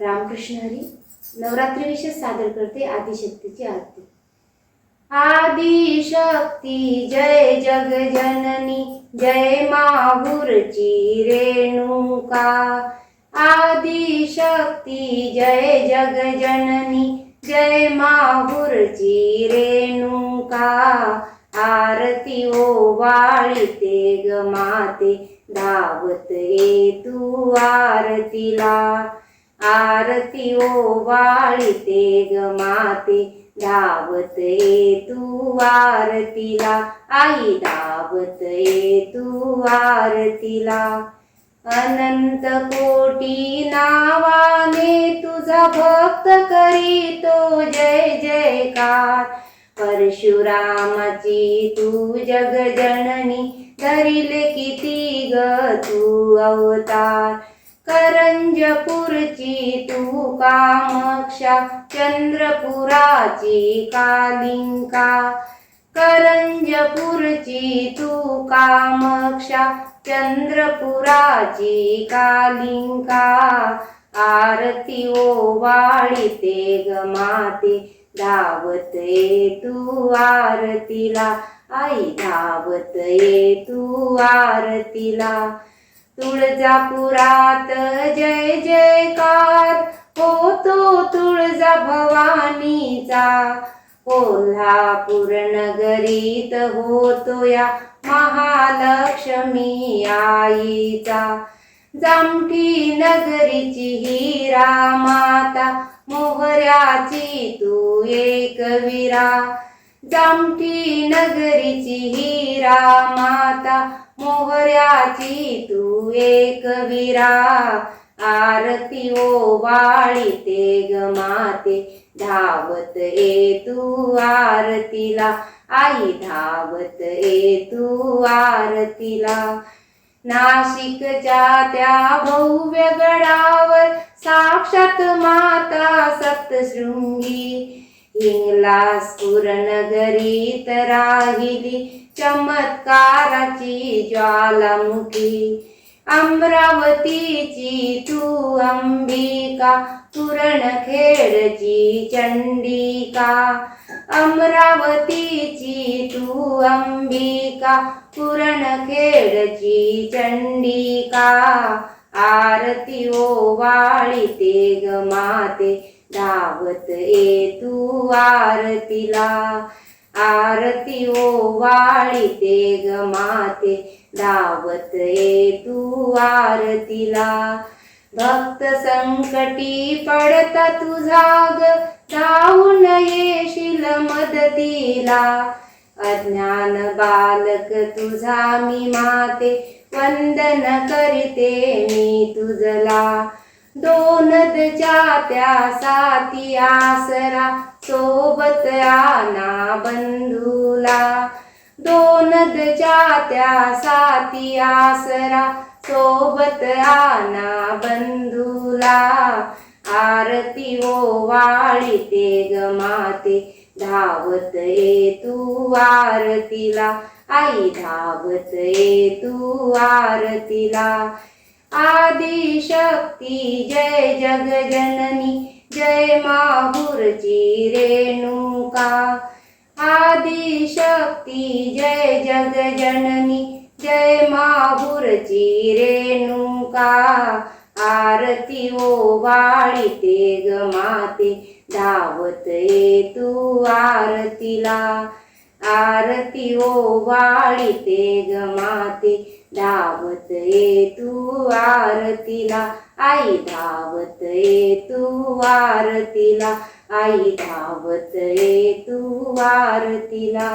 रामकृष्ण हरी नवरात्रीविषयी सादर करते आदिशक्तीची आरती. आदिशक्ती जय जग जननी जय माहुरची रेणुका आदिशक्ती जय जग जननी जय माहुरची रेणुका आरती ओवाळीते ग माते धावत ये तू आरतीला. आरती ओवाळीते ग माते धावत ये तू आरतीला. आई धावत ये तू आरतीला. अनंत कोटी नावाने तुझा भक्त करीतो. जय जयकार परशुरामाची तू जगजननी धरिले किती ग तू अवतार. करंजपूरची तू कामक्षा चंद्रपुराची कालिंका. करंजपूरची तू कामक्षा चंद्रपुराची कालिंका. आरती ओवाळीते ग माते धावत ये तू आरतीला. आई धावत ये तू आरतीला. तुळजापुरात जय जयकार. होतो तुळजा भवानीचा. कोल्हापूर नगरीत होतो या महालक्ष्मी आईचा. जामठी नगरीची हिरा माता मोहऱ्याची तू एक विरा. जामठी नगरीची हिरा माता मोहऱ्याची तू एक विरा. आरती ओ ओवाळीते ग माते. धावत ये तू आरतीला. आई धावत ये तू आरतीला. नाशिकच्या त्या भव्य गडावर साक्षात माता सप्तशृंगी. हिंगला नगरीत राहिली. चमत्काराची ज्वालामुखी अमरावतीची तू अंबिका पुरणखेडची चंडिका अमरावतीची तू अंबिका पुरणखेडची चंडिका आरती ओवाळीते ग माते धावत ए तू आरतीला. आरती हो ओवाळीते ग माते धावत ये तू आरतीला. भक्त संकटी पडता तुझा ग धावून येशील मदतीला. अज्ञान बालक तुझा मी माते वंदन करीते मी तुझला. दोन त्या साती आसरा सोबत आना बंधूला. दोन त्या साती आसरा सोबत आना बंधूला. आरती ओवाळीते ते गमाते धावत ये तू आरतीला. आई धावत ये तू आरतीला. आदिशक्ति जय जगजननी जय माहुरची रेणुका। आदिशक्ति जय जगजननी जय माहुरची रेणुका। आरती ओवाळीते ग माते धावत ये तू आरतीला। आरती हो ओवाळीते ग माते धावत ये तू आरतीला. आई धावत ये तू आरतीला आई धावत ये तू आरतीला.